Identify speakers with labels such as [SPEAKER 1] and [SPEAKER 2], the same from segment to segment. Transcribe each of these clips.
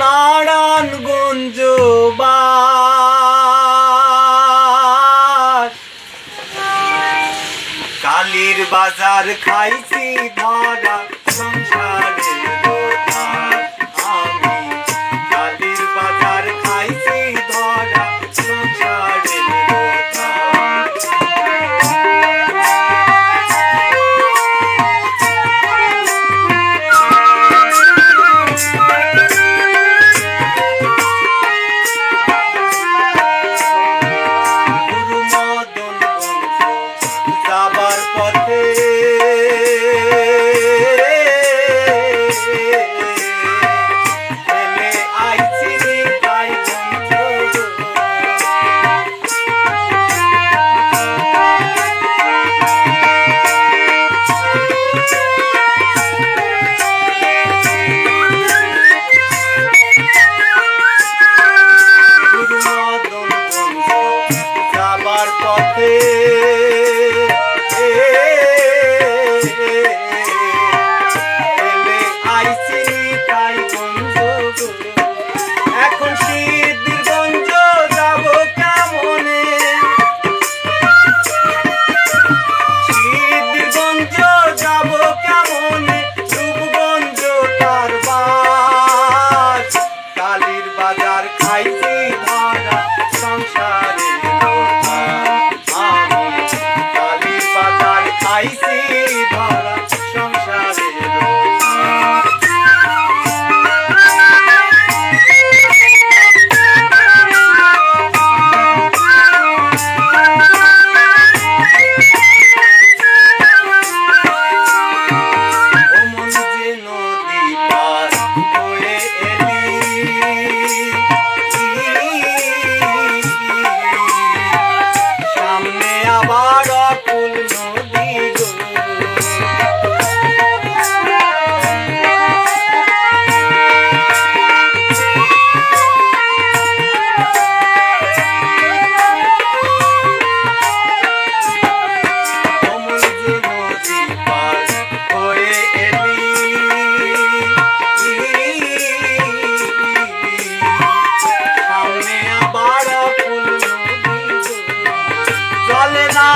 [SPEAKER 1] নারায়ণগঞ্জ কালীর বাজার খাইছি ধরা সংসার।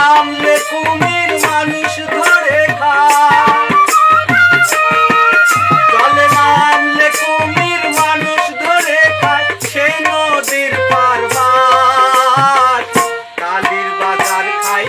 [SPEAKER 1] সামনে কুমির মানুষ ধরে খায়। জলে নামলে কুমির মানুষ ধরে খায় সেই নদীর পারবার কালির বাজার খাই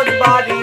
[SPEAKER 1] everybody.